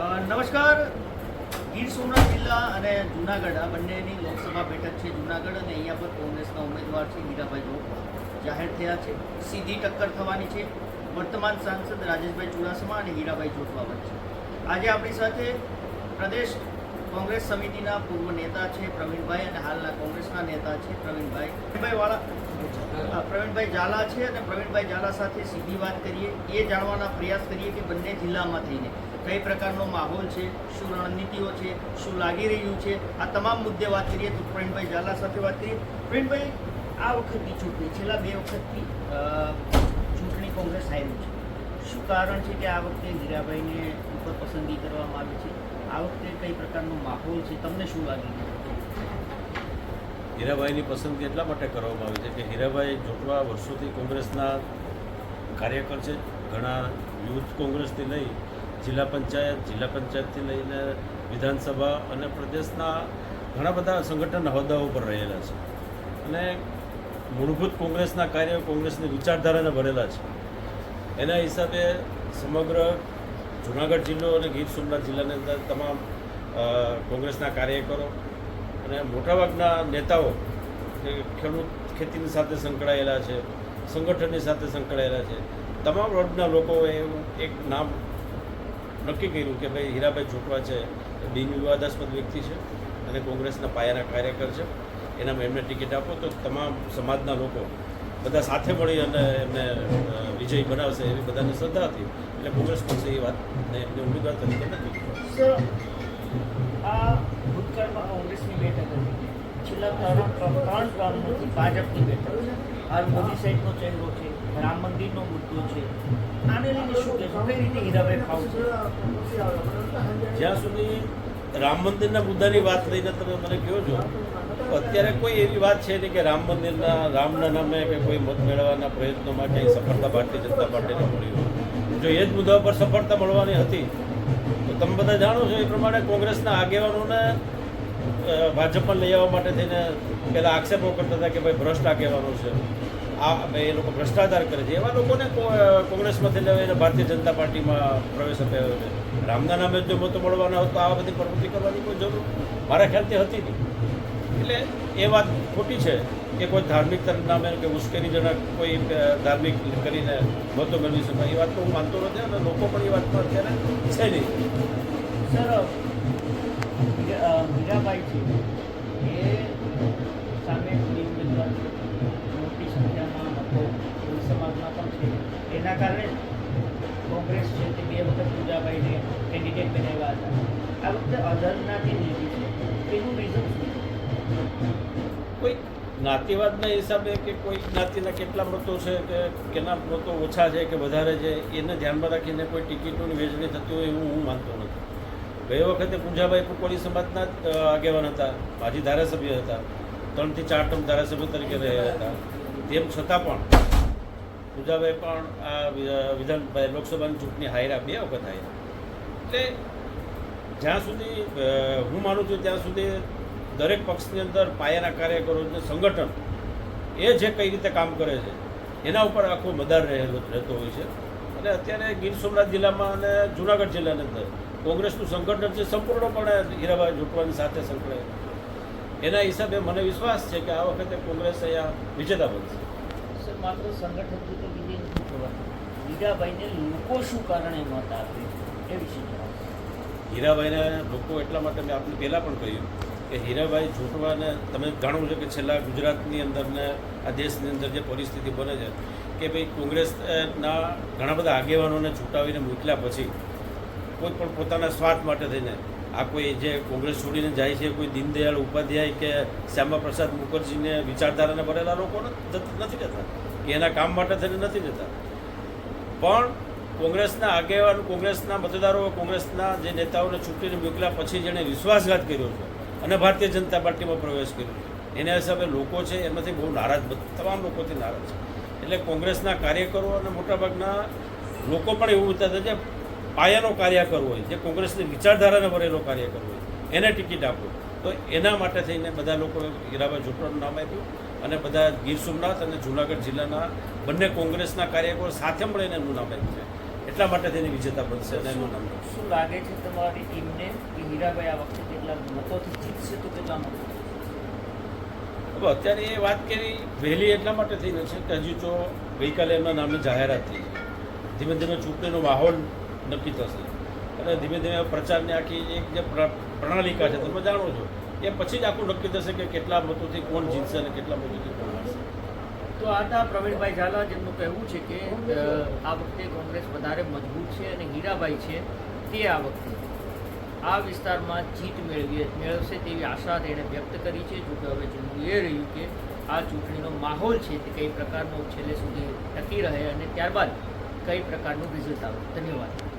નમસ્કાર. ગીર સોમનાથ જિલ્લા અને જુનાગઢ, આ બંનેની લોકસભા બેઠક છે જુનાગઢ અને અહીંયા પર કોંગ્રેસના ઉમેદવાર છે હીરાભાઈ જોગવા જાહેર થયા છે. સીધી ટક્કર થવાની છે. વર્તમાન સાંસદ રાજેશભાઈ ચુડાસમા અને હીરાભાઈ જોટવા વચ્ચે. આજે આપણી સાથે પ્રદેશ કોંગ્રેસ સમિતિના પૂર્વ નેતા છે પ્રવીણભાઈ અને હાલના કોંગ્રેસના નેતા છે પ્રવીણભાઈ. પ્રવીણભાઈ વાળા પ્રવીણભાઈ ઝાલા છે અને પ્રવીણભાઈ ઝાલા સાથે સીધી વાત કરીએ, એ જાણવાના પ્રયાસ કરીએ કે બંને જિલ્લામાં થઈને કઈ પ્રકારનો માહોલ છે, શું રણનીતિઓ છે, શું લાગી રહ્યું છે, આ તમામ મુદ્દે વાત કરીએ તો પ્રવીણભાઈ ઝાલા સાથે વાત કરીએ. પ્રવીણભાઈ, આ વખતની ચૂંટણી, છેલ્લા બે વખતથી ચૂંટણી કોંગ્રેસ હાર્યું છે. શું કારણ છે કે આ વખતે હીરાભાઈને ઉપર પસંદગી કરવામાં આવી છે? આ વખતે કઈ પ્રકારનો માહોલ છે? તમને શું લાગ્યું? હીરાભાઈની પસંદગી એટલા માટે કરવામાં આવી છે કે હીરાભાઈ જોટવા વર્ષોથી કોંગ્રેસના કાર્યકર છે, ઘણા યુથ કોંગ્રેસથી લઈ જિલ્લા પંચાયત, જિલ્લા પંચાયતથી લઈને વિધાનસભા અને પ્રદેશના ઘણા બધા સંગઠનના હોદ્દાઓ પર રહેલા છે. અને મૂળભૂત કોંગ્રેસના કાર્યો કોંગ્રેસની વિચારધારાને ભરેલા છે. એના હિસાબે સમગ્ર જુનાગઢ જિલ્લો અને ગીર સોમનાથ જિલ્લાની અંદર તમામ કોંગ્રેસના કાર્યકરો અને મોટાભાગના નેતાઓ ખેડૂત ખેતીની સાથે સંકળાયેલા છે, સંગઠનની સાથે સંકળાયેલા છે. તમામ વર્ગના લોકોએ એવું એક નામ નક્કી કર્યું કે ભાઈ હીરાભાઈ ચોટવા છે બિનવિવાદાસ્પદ વ્યક્તિ છે અને કોંગ્રેસના પાયાના કાર્યકર છે. એનામાં એમને ટિકિટ આપો તો તમામ સમાજના લોકો બધા સાથે મળી અને એમને વિજય બનાવશે એવી બધાની શ્રદ્ધા હતી. એટલે કોંગ્રેસ પક્ષે એ વાતને એમને ઉમેદવાર તરીકે નથી આ ભૂતકાળમાં કોંગ્રેસની બેઠક હતી. છેલ્લા ત્રણ ત્રણ ટર્મથી ભાજપની બેઠક હાલ મોદી સાહેબનો ચહેરો છે રામ મંદિરનો મુદ્દો છે. આને લઈને શું કહેશો? કઈ રીતે હીરાભાઈ ફાવશે જ્યાં સુધી રામ મંદિરના મુદ્દાની વાત લઈને તમે મને કહો છો અત્યારે કોઈ એવી વાત છે નહીં કે રામ મંદિરના, રામના નામે કે કોઈ મત મેળવવાના પ્રયત્નોમાં માટે સફળતા ભારતીય જનતા પાર્ટીને મળી જો એ જ મુદ્દા પર સફળતા મળવાની હતી, તો તમે બધા જાણો છો એ પ્રમાણે કોંગ્રેસના આગેવાનોને ભાજપમાં લઈ આવવા માટે થઈને પહેલાં આક્ષેપો કરતા હતા કે ભાઈ ભ્રષ્ટ આગેવાનો છે. આ એ લોકો ભ્રષ્ટાચાર કરે છે. એવા લોકોને કોંગ્રેસમાંથી લઈને ભારતીય જનતા પાર્ટીમાં પ્રવેશ અપાયો છે. રામના નામે જો મતો મળવાના હોત તો આ બધી પ્રવૃત્તિ કરવાની કોઈ જરૂર મારા ખ્યાલથી હતી નહીં. એટલે એ વાત ખોટી છે કે કોઈ ધાર્મિક નામે કે ઉશ્કેરીજનક કોઈ ધાર્મિક કરીને મતો મેળવી શકાય એ વાત તો હું માનતો નથી અને લોકો પણ એ વાતમાં અત્યારે છે નહીં. સર અ, છે. એ સામે મોટી સંખ્યામાં મતો સમાજમાં પણ છે. એના કારણે કોંગ્રેસ છે તે બે વખત પૂજાભાઈને કેન્ડિડેટ બનાવ્યા હતા. આ વખતે અધરના જે લીધી છે એનું રીઝન શું છે કોઈ જ્ઞાતિવાદના હિસાબે કે કોઈ જ્ઞાતિના કેટલા મતો છે કે કેના મતો ઓછા છે કે વધારે છે, એને ધ્યાનમાં રાખીને કોઈ ટિકિટોની વહેંચણી થતી હોય એવું હું માનતો નથી. ગઈ વખતે પૂજાભાઈ કુકોળી સમાજના જ આગેવાન હતા, માજી ધારાસભ્ય હતા, ત્રણથી ચાર ટર્મ ધારાસભ્ય તરીકે રહ્યા હતા. તેમ છતાં પણ પૂજાભાઈ પણ આ વિધાનભાઈ વિધાન લોકસભાની ચૂંટણી હાર્યા બે વખત હાર્યા એટલે જ્યાં સુધી હું માનું છું ત્યાં સુધી દરેક પક્ષની અંદર પાયાના કાર્યકરો સંગઠન એ જે કઈ રીતે કામ કરે છે એના ઉપર આખો મદાર રહેલો રહેતો હોય છે. અને અત્યારે ગીર સોમનાથ જિલ્લામાં અને જુનાગઢ જિલ્લાની અંદર કોંગ્રેસનું સંગઠન છે સંપૂર્ણપણે હીરાભાઈ જોટવાની સાથે સંકળાયેલું એના હિસાબે મને વિશ્વાસ છે કે આ વખતે કોંગ્રેસ અહીંયા વિજેતા બનશે. સર માત્ર સંગઠન તો બીજે હીરાભાઈને લોકો શું કારણે મત આપે એ વિશે હીરાભાઈને લોકો એટલા માટે મેં આપને પહેલાં પણ કહ્યું. કે હીરાભાઈ જોટવાને તમે જાણો છો કે છેલ્લા ગુજરાતની અંદર ને આ દેશની અંદર જે પરિસ્થિતિ બને છે, કે ભાઈ કોંગ્રેસના ઘણા બધા આગેવાનોને છૂટાવીને મોકલ્યા પછી કોઈ પણ પોતાના સ્વાર્થ માટે થઈને, આ કોઈ જે કોંગ્રેસ છોડીને જાય છે, કોઈ દીનદયાળ ઉપાધ્યાય કે શ્યામા પ્રસાદ મુખર્જીને વિચારધારાને ભરેલા લોકો નથી જતા કે એના કામ માટે થઈને નથી રહેતા. પણ કોંગ્રેસના આગેવાન, કોંગ્રેસના મતદારો, કોંગ્રેસના જે નેતાઓને ચૂંટીને મોકલ્યા પછી જેણે વિશ્વાસઘાત કર્યો છે અને ભારતીય જનતા પાર્ટીમાં પ્રવેશ કર્યો. એના હિસાબે લોકો છે, એમાંથી બહુ નારાજ તમામ લોકોથી નારાજ છે. એટલે કોંગ્રેસના કાર્યકરો અને મોટાભાગના લોકો પણ એવું વિચારતા છે પાયાનો કાર્યકર હોય, જે કોંગ્રેસની વિચારધારાને ભરેલો કાર્યકર હોય, એને ટિકિટ આપો. તો એના માટે થઈને બધા લોકો હીરાભાઈ જોટવાનું નામ આપ્યું અને બધા ગીર સોમનાથ અને જુનાગઢ જિલ્લાના બંને કોંગ્રેસના કાર્યકરો સાથે મળીને એમનું નામ આપ્યું છે. એટલા માટે તેની વિજેતા બનશે અને એનું નામ શું લાગે છે તમારી ટીમને કે હીરાભાઈ આ વખતે કેટલા મતોથી જીતશે તો કેટલા મતો હવે અત્યારે એ વાત કરી વહેલી એટલા માટે થઈ છે કે હજુ તો ગઈકાલે એમના નામની જાહેરાત થઈ. ધીમે ધીમે ચૂંટણીનો માહોલ નક્કી થશે. અને ધીમે ધીમે પ્રચારની આખી એક જે પ્ર- પ્રણાલિકા છે તમે જાણો છો એ પછી જ આખું નક્કી થશે કે કેટલા મતોથી કોણ જીતશે અને કેટલા મતોથી કોણ હારશે. તો આ હતા પ્રવીણભાઈ ઝાલા જેમનું કહેવું છે કે આ વખતે કોંગ્રેસ વધારે મજબૂત છે અને હીરાભાઈ છે તે આ વખતે આ વિસ્તારમાં જીત મેળવી મેળવશે તેવી આશા તેણે વ્યક્ત કરી છે. જોકે હવે જોવું એ રહ્યું કે આ ચૂંટણીનો માહોલ છે તે કઈ પ્રકારનો છેલ્લે સુધી ટકી રહે અને ત્યારબાદ કઈ પ્રકારનું રિઝલ્ટ આવે. ધન્યવાદ.